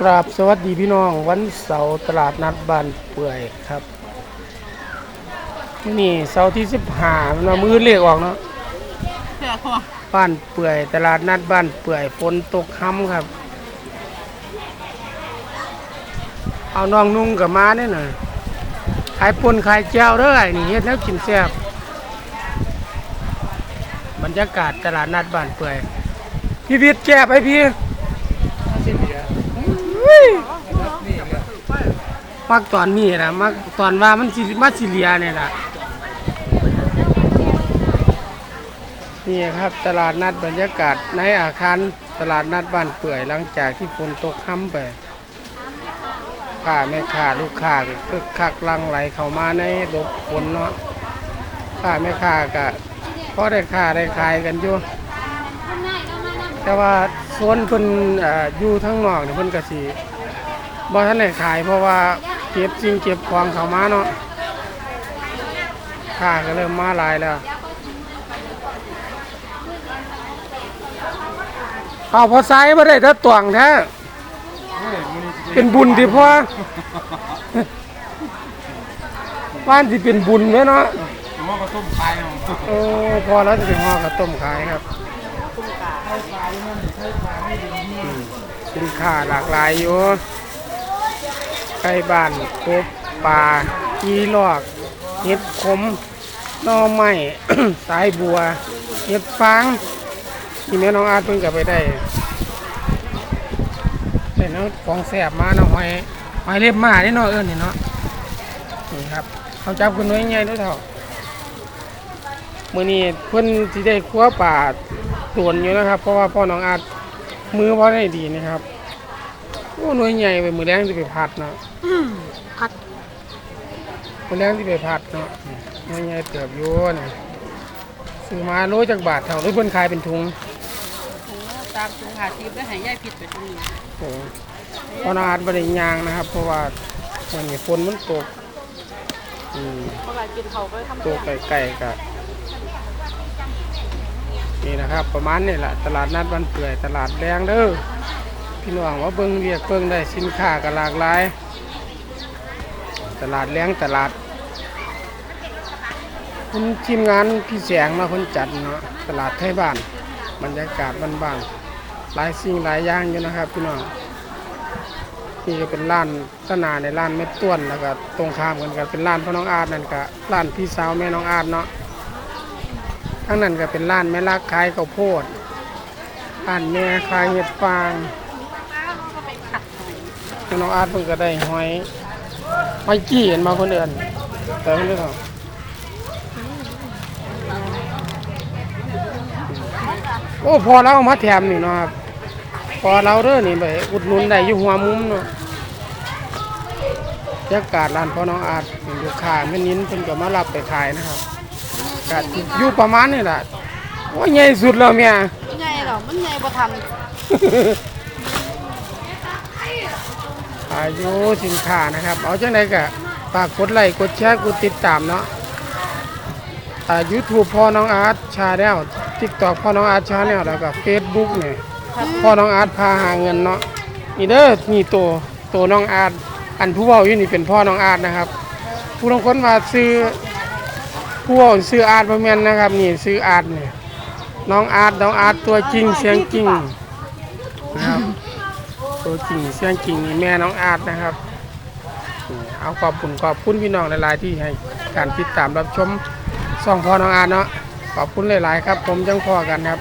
กราบสวัสดีพี่น้องวันเสาร์ตลาดนัดบ้านเปื่อยครับนี่เสาร์ที่สิบห้ามันมามือเลขออกเนาะบ้านเปื่อย ตลาดนัดบ้านเปื่อยฝนตกค่ำครับ เอาน้องนุ่งกับมาเนี่ยหน่อยขายปนขายแจ้วเด้อไอ้นี่เฮ็ดแล้วกินแซ่บบรรยากาศตลาดนัดบ้านเปื่อยพี่วิทย์แก้ไปพี่ มักตอนนี้นะมักตอนว่ามันสิมาซิเลียเนี่ยนะนี่ครับตลาดนัดบรรยากาศในอาคารตลาดนัดบ้านเปื่อยหลังจากที่ฝนตกค่ำไปค้าแม่ค้าลูกค้าก็คักลังไหลเข้ามาในหลบฝนเนาะค้าแม่ค้าก็พอได้ค้าได้ขายกันอยู่แต่ว่าโซนเพิ่นอ่ออยู่ทั้งนอกเนี่ยเพิ่นก็สิ บ่ทันได้ขายเพราะว่าเก็บสิ่งเก็บของเข้ามาเนาะค่าก็เริ่มมาหลายแล้วเอาพอไซบ่ได้ถ้าตวงแท้เป็นบุญที่พ่อบ้านสิเป็นบุญแม่เนาะผมว่าก็ต้มขายของเออพอแล้วจะไปห่อกับต้มขายครับสินค้าหลากหลายอยู่ไก่บ้านกบปลาจีลอกเห็ดขมนอไม้ สายบัวเห็ดฟางที่แม่น้องอาตเพิ่งกลับไปได้แต่น้องของแสบมาเนาะหอยหอยเล็บมานี่เนาะเอิ้นนี่เนาะนี่ครับเขาจับกันไว้ใหญ่ด้วยเท่ามื่อนี้เพิ่นที่ได้ครัวป่าตวนอยู่นะครับ เพราะว่าพ่อน้องอาร์มือพ่อได้ดีนะครับ โอ้หน่วยใหญ่ไปมือแรงที่ไปพัดเนาะผัดมือแรงที่ไปพัดเนาะหน่วยใหญ่เติบอยู่นี่ซื้อมาโลจากบาทเท่าหรือเพิ่นขายเป็นถุงโอ้ตามถุงหาทิพย์ได้หายย่ายผิดไปตรงนี้โอ้พอนาอาดบริยางนะครับ เพราะว่าวันนี้ฝนมันตกอืมเมื่อไหร่กินเขาก็ทำตัวไก่ๆกับนี่นะครับ ประมาณนี้แหละตลาดนัดบ้านเปื่อยตลาดแดงเด้อ พี่น้องว่าเบิ่งเวียกเบิ่งได้สินค้าก็หลากหลาย ตลาดแรงตลาดคุณทีมงานพี่แสงมาคนจัดเนาะตลาดไทยบ้านบรรยากาศบ้านๆหลายสิ่งหลายอย่างอยู่นะครับพี่น้องนี่ก็เป็นร้านตนาในร้านเม็ดต้วนแล้วก็ตรงข้ามกันก็เป็นร้านพ่อน้องอาร์นั่นก็ร้านพี่สาวแม่น้องอาร์เนาะทั้งนั้นก็เป็นร้านแม่ลักขายข้าวโพดร้านแม่ขายเห็ดฟาง แม่น้องอาร์ตเพิ่งก็ได้หอยหอยกี้เห็นมาคนอื่นแต่ไม่รู้เขาโอ้พอเราเอามาแถมนี่เนาะครับพอเราเด้อนี่ไปอุดหนุนได้อยู่หัวมุมเนาะบรรยากาศร้านพ่อน้องอาร์ตอยู่ขายแม่นิ้นเพิ่นก็มารับไปขายนะครับก็อยู่ประมาณนี่แหละว่าใหญ่สุดแล้วเมีย ใหญ่หรอมันใหญ่บ่ท อายุสินค้านะครับ เอาจังไดก็ฝากกดไลค์กดแชร์กดติดตามเนาะอ่า YouTube พ่อน้องอาร์ตชาแนล TikTok พ่อน้องอาร์ตชาแนลแล้วก็ Facebook เนี่ยพ่อน้องอาร์ตพาหาเงินเนาะนี่เด้อนี่ตัวตัวน้องอาร์ตอันผู้เว้าอยู่นี่เป็นพ่อน้องอาร์ตนะครับ ผู้ลางคนว่าซื้อผู้เว้าซื้ออาร์ตบ่แม่นนะครับนี่ซื้ออาร์ตนี่น้องอาร์ตน้องอาร์ตตัวจริงเสียงจริงนะครับ ตัวจริงเสียงจริงนี่แม่น้องอาร์ตนะครับเอาขอบคุณขอบคุณพี่น้องหลาย ๆ ที่ให้การติดตามรับชมส่องพ่อน้องอาร์ตเนาะขอบคุณหลาย ๆ ครับ ผมจังพอกันครับ